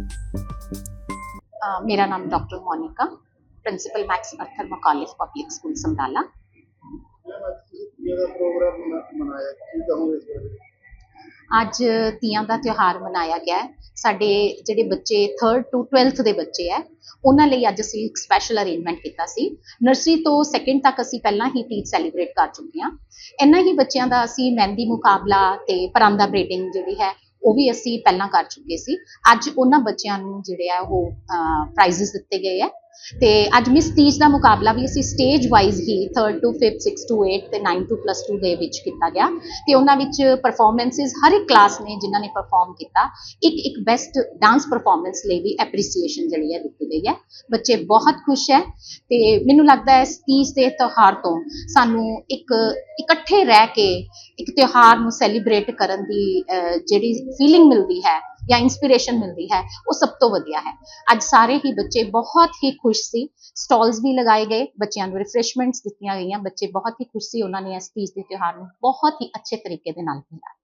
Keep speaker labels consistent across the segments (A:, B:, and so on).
A: ਅ, ਮੇਰਾ ਨਾਮ doctor Monika principal Max Arthur Macauliffe public school Samrala
B: ਅੱਜ ਤੀਆਂ ਦਾ
A: ਅੱਜ ਤੀਆਂ ਦਾ ਤਿਉਹਾਰ ਮਨਾਇਆ ਗਿਆ ਹੈ ਸਾਡੇ ਜਿਹੜੇ ਬੱਚੇ 3rd ਟੂ 12th ਦੇ ਬੱਚੇ ਹੈ ਉਹਨਾਂ ਲਈ ਅੱਜ ਅਸੀਂ ਇੱਕ ਸਪੈਸ਼ਲ ਅਰੇਂਜਮੈਂਟ ਕੀਤਾ ਸੀ ਨਰਸਰੀ ਤੋਂ 2nd ਤੱਕ ਅਸੀਂ ਪਹਿਲਾਂ ਹੀ ਤੀਜ ਸੈਲੀਬ੍ਰੇਟ ਕਰ ਚੁੱਕੇ ਹਾਂ ਇਹਨਾਂ ਹੀ ਬੱਚਿਆਂ ਦਾ ਅਸੀਂ ਮਹਿੰਦੀ ਮੁਕਾਬਲਾ ਤੇ ਪਰਾਂਦਾ ਬ੍ਰੇਡਿੰਗ ਜਿਹੜੀ ਹੈ ਉਹ ਵੀ ਅਸੀਂ ਪਹਿਲਾਂ ਕਰ ਚੁੱਕੇ ਸੀ। ਅੱਜ ਉਹਨਾਂ ਬੱਚਿਆਂ ਨੂੰ ਜਿਹੜੇ ਆ ਉਹ ਪ੍ਰਾਈਜ਼ਸ ਦਿੱਤੇ ਗਏ ਹੈ ਤੇ ਅੱਜ ਮਿਸ ਤੀਜ ਦਾ ਮੁਕਾਬਲਾ ਵੀ ਅਸੀਂ ਸਟੇਜ ਵਾਈਜ਼ ਹੀ 3rd ਟੂ 5th 6 ਟੂ 8 ਤੇ 9 ਟੂ ਪਲੱਸ 2 ਦੇ ਵਿੱਚ ਕੀਤਾ ਗਿਆ। ਤੇ ਉਹਨਾਂ ਵਿੱਚ ਪਰਫਾਰਮੈਂਸਿਸ ਹਰ ਇੱਕ ਕਲਾਸ ਨੇ ਜਿਨ੍ਹਾਂ ਨੇ ਪਰਫਾਰਮ ਕੀਤਾ, ਇੱਕ ਇੱਕ ਬੈਸਟ ਡਾਂਸ ਪਰਫਾਰਮੈਂਸ ਲਈ ਵੀ ਐਪਰੀਸੀਏਸ਼ਨ ਜਿਹੜੀ ਹੈ ਦਿੱਤੀ ਗਈ ਹੈ। ਬੱਚੇ ਬਹੁਤ ਖੁਸ਼ ਹੈ ਤੇ ਮੈਨੂੰ ਲੱਗਦਾ ਹੈ ਇਸ ਤੀਜ ਦੇ ਤਿਉਹਾਰ ਤੋਂ ਸਾਨੂੰ ਇੱਕ ਇਕੱਠੇ ਰਹਿ ਕੇ ਇੱਕ ਤਿਉਹਾਰ ਨੂੰ ਸੈਲੀਬ੍ਰੇਟ ਕਰਨ ਦੀ ਜਿਹੜੀ ਫੀਲਿੰਗ ਮਿਲਦੀ ਹੈ ਜਾਂ ਇਨਸਪੀਰੇਸ਼ਨ ਮਿਲਦੀ ਹੈ, ਉਹ ਸਭ ਤੋਂ ਵਧੀਆ ਹੈ। ਅੱਜ ਸਾਰੇ ਹੀ ਬੱਚੇ ਬਹੁਤ ਹੀ ਖੁਸ਼ ਸੀ। ਸਟਾਲਸ ਵੀ ਲਗਾਏ ਗਏ, ਬੱਚਿਆਂ ਨੂੰ ਰਿਫਰੈਸ਼ਮੈਂਟਸ ਦਿੱਤੀਆਂ ਗਈਆਂ, ਬੱਚੇ ਬਹੁਤ ਹੀ ਖੁਸ਼ ਸੀ, ਉਹਨਾਂ ਨੇ ਇਸ ਤੀਜ ਦੇ ਤਿਉਹਾਰ ਨੂੰ ਬਹੁਤ ਹੀ ਅੱਛੇ ਤਰੀਕੇ ਦੇ ਨਾਲ ਮਨਾਇਆ।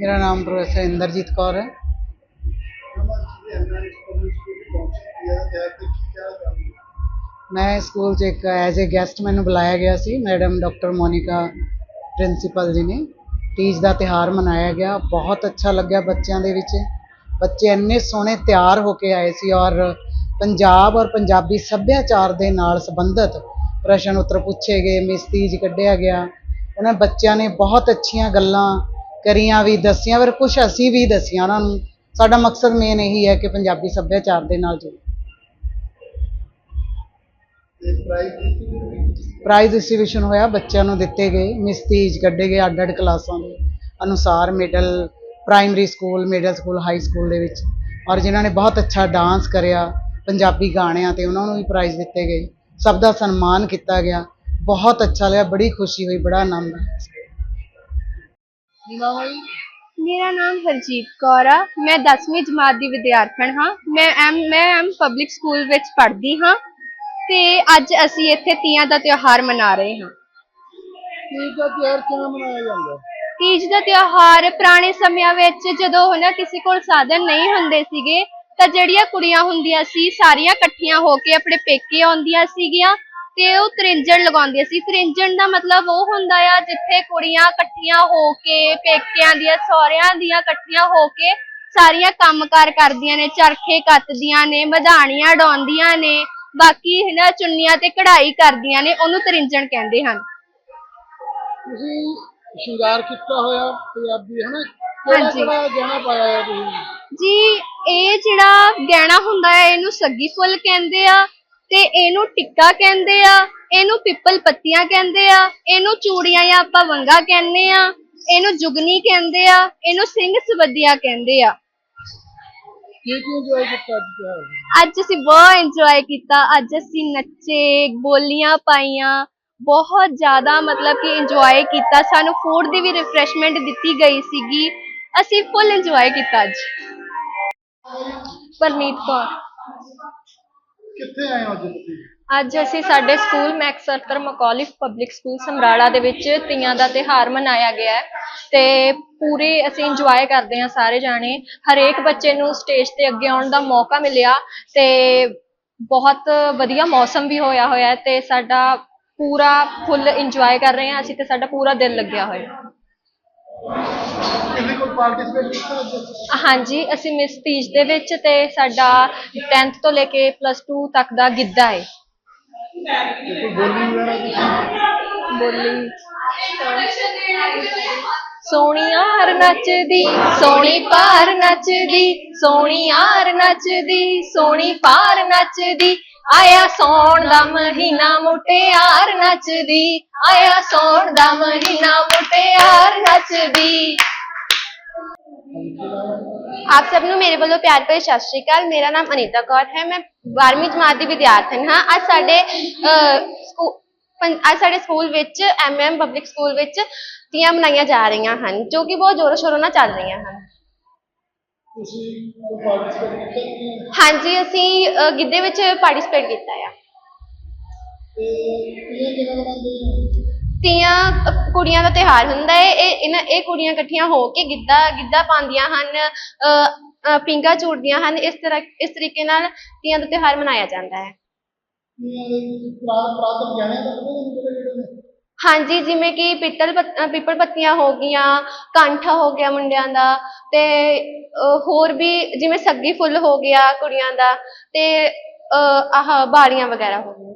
C: ਮੇਰਾ ਨਾਮ ਪ੍ਰੋਫੈਸਰ ਇੰਦਰਜੀਤ ਕੌਰ ਹੈ। ਮੈਂ ਸਕੂਲ 'ਚ ਇੱਕ ਐਜ਼ ਅ ਗੈਸਟ ਮੈਨੂੰ ਬੁਲਾਇਆ ਗਿਆ ਸੀ, madam doctor Monika principal ji ਨੇ। ਤੀਜ ਦਾ ਤਿਹਾਰ ਮਨਾਇਆ ਗਿਆ, ਬਹੁਤ ਅੱਛਾ ਲੱਗਿਆ ਬੱਚਿਆਂ ਦੇ ਵਿੱਚ। ਬੱਚੇ ਇੰਨੇ ਸੋਹਣੇ ਤਿਆਰ ਹੋ ਕੇ ਆਏ ਸੀ ਔਰ ਪੰਜਾਬ ਔਰ ਪੰਜਾਬੀ ਸੱਭਿਆਚਾਰ ਦੇ ਨਾਲ ਸੰਬੰਧਿਤ ਪ੍ਰਸ਼ਨ ਉੱਤਰ ਪੁੱਛੇ ਗਏ ਮਿਸ ਤੀਜ ਕੱਢਿਆ ਗਿਆ। ਉਹਨਾਂ ਬੱਚਿਆਂ ਨੇ ਬਹੁਤ ਅੱਛੀਆਂ ਗੱਲਾਂ ਕਰੀਆਂ ਵੀ ਦੱਸੀਆਂ ਪਰ ਕੁਝ ਅਸੀਂ ਵੀ ਦੱਸੀਆਂ ਉਹਨਾਂ ਨੂੰ। ਸਾਡਾ ਮਕਸਦ ਮੇਨ ਇਹੀ ਹੈ ਕਿ ਪੰਜਾਬੀ ਸੱਭਿਆਚਾਰ ਦੇ ਨਾਲ ਜੁੜੇ।
B: ਪ੍ਰਾਈਜ਼
C: ਡਿਸਟ੍ਰੀਬਿਊਸ਼ਨ ਹੋਇਆ ਬੱਚਿਆਂ ਨੂੰ ਦਿੱਤੇ ਗਏ ਮਿਸਤੀਜ ਕੱਢੇ ਗਏ ਅੱਡ ਅੱਡ ਕਲਾਸਾਂ ਦੇ ਅਨੁਸਾਰ middle primary school middle school high school ਦੇ ਵਿੱਚ। ਔਰ ਜਿਨ੍ਹਾਂ ਨੇ ਬਹੁਤ ਅੱਛਾ ਡਾਂਸ ਕਰਿਆ ਪੰਜਾਬੀ ਗਾਣਿਆਂ ਤੇ ਉਹਨਾਂ ਨੂੰ ਵੀ ਪ੍ਰਾਈਜ਼ ਦਿੱਤੇ ਗਏ। ਸਭ ਦਾ ਸਨਮਾਨ ਕੀਤਾ ਗਿਆ। ਬਹੁਤ ਅੱਛਾ ਲੱਗਿਆ ਬੜੀ ਖੁਸ਼ੀ ਹੋਈ ਬੜਾ ਆਨੰਦ ਆਇਆ।
D: ਮੇਰਾ ਨਾਮ ਹਰਜੀਤ ਕੌਰ ਆ। ਮੈਂ 10ਵੀਂ ਜਮਾਤ ਦੀ ਵਿਦਿਆਰਥਣ ਹਾਂ। ਮੈਂ ਐਮ ਮੈਂ ਐਮ ਪਬਲਿਕ ਸਕੂਲ ਵਿੱਚ ਪੜ੍ਹਦੀ ਹਾਂ। ਤੇ ਅੱਜ ਅਸੀਂ ਇੱਥੇ ਤੀਆਂ ਦਾ ਤਿਉਹਾਰ ਮਨਾ ਰਹੇ ਹਾਂ।
B: ਤੀਜ ਦਾ ਤਿਉਹਾਰ ਕਿਵੇਂ ਮਨਾਇਆ ਜਾਂਦਾ? ਹੈ?
D: ਤੀਜ ਦਾ ਤਿਉਹਾਰ ਪੁਰਾਣੇ ਸਮਿਆਂ ਵਿੱਚ ਜਦੋਂ ਹਨਾ ਕਿਸੇ ਕੋਲ ਸਾਧਨ ਨਹੀਂ ਹੁੰਦੇ ਸੀਗੇ, ਤਾਂ ਜਿਹੜੀਆਂ ਕੁੜੀਆਂ ਹੁੰਦੀਆਂ ਸੀ, ਸਾਰੀਆਂ ਇਕੱਠੀਆਂ ਹੋ ਕੇ ਆਪਣੇ ਪੇਕੇ ਆਉਂਦੀਆਂ ਸੀਗੀਆਂ ਤੇ ਉਹ ਤ੍ਰਿੰਜਣ ਲਗਾਉਂਦੀਆਂ ਸੀ। ਤ੍ਰਿੰਜਣ ਦਾ ਮਤਲਬ ਉਹ ਹੁੰਦਾ ਆ ਜਿੱਥੇ ਕੁੜੀਆਂ ਇਕੱਠੀਆਂ ਹੋ ਕੇ, ਪੇਕਿਆਂ ਦੀਆਂ, ਸਹੁਰਿਆਂ ਦੀਆਂ ਇਕੱਠੀਆਂ ਹੋ ਕੇ ਸਾਰੀਆਂ ਕੰਮਕਾਰ ਕਰਦੀਆਂ ਨੇ, ਚਰਖੇ ਕੱਤਦੀਆਂ ਨੇ ਮਧਾਣੀਆਂ ਡਾਉਂਦੀਆਂ ਨੇ, ਬਾਕੀ ਹਨਾ ਚੁੰਨੀਆਂ ਤੇ ਕਢਾਈ ਕਰਦੀਆਂ ਨੇ, ਉਹਨੂੰ ਤ੍ਰਿੰਜਣ ਕਹਿੰਦੇ ਹਨ।
B: ਤੁਸੀਂ ਸ਼ਿੰਗਾਰ ਕੀਤਾ ਹੋਇਆ ਪੰਜਾਬੀ ਹੈ ਨਾ ਕਿਹੜਾ
D: ਹਾਂਜੀ।
B: ਕਿਹੜਾ ਗਹਿਣਾ ਪਾਇਆ ਹੈ ਤੁਸੀਂ
D: ਜੀ ਇਹ ਜਿਹੜਾ ਗਹਿਣਾ ਹੁੰਦਾ ਹੈ ਇਹਨੂੰ ਸੱਗੀ ਫੁੱਲ ਕਹਿੰਦੇ ਆ ਤੇ ਇਹਨੂੰ ਟਿੱਕਾ ਕਹਿੰਦੇ ਆ ਇਹਨੂੰ ਪਿੱਪਲ ਪੱਤੀਆਂ ਕਹਿੰਦੇ ਆ ਇਹਨੂੰ ਚੂੜੀਆਂ ਜਾਂ ਆਪਾਂ ਵੰਗਾ ਕਹਿੰਦੇ ਆ ਇਹਨੂੰ ਜੁਗਨੀ ਕਹਿੰਦੇ ਆ ਇਹਨੂੰ ਸਿੰਘ ਸਵੱਦੀਆ ਕਹਿੰਦੇ ਆ
B: ਕੀ ਕੀ ਇੰਜੋਏ ਕੀਤਾ ਅੱਜ ਤਿਉਹਾਰ ਨੂੰ?
D: ਅੱਜ ਅਸੀਂ ਬਹੁਤ ਇੰਜੋਏ ਕੀਤਾ ਅੱਜ ਅਸੀਂ ਨੱਚੇ ਬੋਲੀਆਂ ਪਾਈਆਂ ਬਹੁਤ ਜ਼ਿਆਦਾ ਮਤਲਬ ਕਿ ਇੰਜੋਏ ਕੀਤਾ। ਸਾਨੂੰ ਫੂਡ ਦੀ ਵੀ ਰਿਫਰੈਸ਼ਮੈਂਟ ਦਿੱਤੀ ਗਈ ਸੀਗੀ। ਅਸੀਂ ਫੁੱਲ ਇੰਜੋਏ ਕੀਤਾ ਅੱਜ। ਪਰਮੀਤ ਕੌਰ।
B: ਕਿੱਥੇ ਆਏ ਹੋ ਅੱਜ ਤੁਸੀਂ?
E: ਅੱਜ ਅਸੀਂ ਸਾਡੇ school Max Arthur Macauliffe public school Samrala ਦੇ ਵਿੱਚ ਤੀਆਂ ਦਾ ਤਿਹਾਰ ਮਨਾਇਆ ਗਿਆ ਹੈ। ਤੇ ਪੂਰੇ ਅਸੀਂ ਇੰਜੋਏ ਕਰਦੇ ਹਾਂ ਸਾਰੇ ਜਾਣੇ। ਹਰੇਕ ਬੱਚੇ ਨੂੰ ਸਟੇਜ ਤੇ ਅੱਗੇ ਆਉਣ ਦਾ ਮੌਕਾ ਮਿਲਿਆ ਤੇ ਬਹੁਤ ਵਧੀਆ ਮੌਸਮ ਵੀ ਹੋਇਆ ਹੋਇਆ ਤੇ ਸਾਡਾ ਪੂਰਾ ਫੁੱਲ ਇੰਜੋਏ ਕਰ ਰਹੇ ਹਾਂ ਅਸੀਂ ਤੇ ਸਾਡਾ ਪੂਰਾ ਦਿਲ ਲੱਗਿਆ ਹੋਇਆ।
B: ਕਿਸੇ ਕੋਲ ਪਾਰਟਿਸਿਪੇਟ ਕੀਤਾ ਅੱਜ?
E: ਹਾਂਜੀ ਅਸੀਂ ਮਿਸ ਤੀਜ ਦੇ ਵਿੱਚ ਤੇ ਸਾਡਾ 10th ਤੋਂ ਲੈ ਕੇ ਪਲੱਸ 2 ਤੱਕ ਦਾ ਗਿੱਧਾ ਹੈ
B: ਤੇ ਕੋਈ ਬੋਲੀ ਵਗੈਰਾ ਤੁਸੀਂ
E: ਬੋਲੀ। ਸੋਹਣੀਆਰ ਨੱਚਦੀ ਸੋਹਣੀ ਪਾਰ ਨੱਚਦੀ ਸੋਹਣੀਆਰ ਨੱਚਦੀ ਸੋਹਣੀ ਪਾਰ ਨੱਚਦੀ। ਆਇਆ ਸੌਣ ਦਾ ਮਹੀਨਾ ਮੁਟਿਆਰ ਨੱਚਦੀ ਆਇਆ ਸੌਣ ਦਾ ਮਹੀਨਾ ਮੁਟਿਆਰ ਨੱਚਦੀ।
D: ਆਪ ਸਭ ਨੂੰ ਮੇਰੇ ਵੱਲੋਂ ਪਿਆਰ ਭਰੀ ਸਤਿ ਸ਼੍ਰੀ ਅਕਾਲ। ਮੇਰਾ ਨਾਮ ਅਨੀਤਾ ਕੌਰ ਹੈ। ਮੈਂ 12ਵੀਂ ਜਮਾਤ ਦੀ ਵਿਦਿਆਰਥਣ ਹਾਂ। ਅੱਜ ਸਾਡੇ ਅਹ, ਸਕੂ- ਅੱਜ ਸਾਡੇ ਸਕੂਲ ਵਿੱਚ ਐਮਐਮ ਪਬਲਿਕ ਸਕੂਲ ਵਿੱਚ ਤੀਆਂ ਮਨਾਈਆਂ ਜਾ ਰਹੀਆਂ ਹਨ ਜੋ ਕਿ ਬਹੁਤ ਜ਼ੋਰੋ ਸ਼ੋਰੋ ਨਾਲ ਚੱਲ ਰਹੀਆਂ ਹਨ।
B: ਤੁਸੀਂ ਪਾਰਟਿਸਿਪੇਟ ਕੀਤਾ ਕਿ
D: ਹਾਂਜੀ ਅਸੀਂ ਗਿੱਧੇ ਵਿੱਚ ਪਾਰਟਿਸਿਪੇਟ ਕੀਤਾ ਆ।
B: ਤੇ ਤੀਆਂ ਹੋ
D: ਕੁੜੀਆਂ ਦਾ ਤਿਉਹਾਰ ਹੁੰਦਾ ਹੈ ਇਹ ਇਹਨਾਂ ਇਹ ਕੁੜੀਆਂ ਇਕੱਠੀਆਂ ਹੋ ਕੇ ਗਿੱਧਾ ਗਿੱਧਾ ਪਾਉਂਦੀਆਂ ਹਨ ਅਹ,
F: ਅਹ ਪੀਂਘਾਂ ਝੂਟਦੀਆਂ ਹਨ। ਇਸ ਤਰ੍ਹਾਂ ਇਸ ਤਰੀਕੇ ਨਾਲ ਤੀਆਂ ਦਾ ਤਿਉਹਾਰ ਮਨਾਇਆ ਜਾਂਦਾ ਹੈ।
B: ਤੀਆਂ ਦੇ ਪ੍ਰਾਤ ਨਹੀਂ ਕਿਹੜੇ ਕਿਹੜੇ
F: ਹਾਂਜੀ, ਜਿਵੇਂ ਕਿ ਪਿੱਤਲ ਪੱਤ- ਅਹ ਪਿੱਪਲ ਪੱਤੀਆਂ ਹੋ ਗਈਆਂ, ਕੰਠਾ ਹੋ ਗਿਆ ਮੁੰਡਿਆਂ ਦਾ ਤੇ, ਅਹ ਹੋਰ ਵੀ ਜਿਵੇਂ ਸੱਗੀ ਫੁੱਲ ਹੋ ਗਿਆ ਕੁੜੀਆਂ ਦਾ ਤੇ, ਅਹ ਆਹ ਬਾਲੀਆਂ ਵਗੈਰਾ ਹੋ ਗਈਆਂ।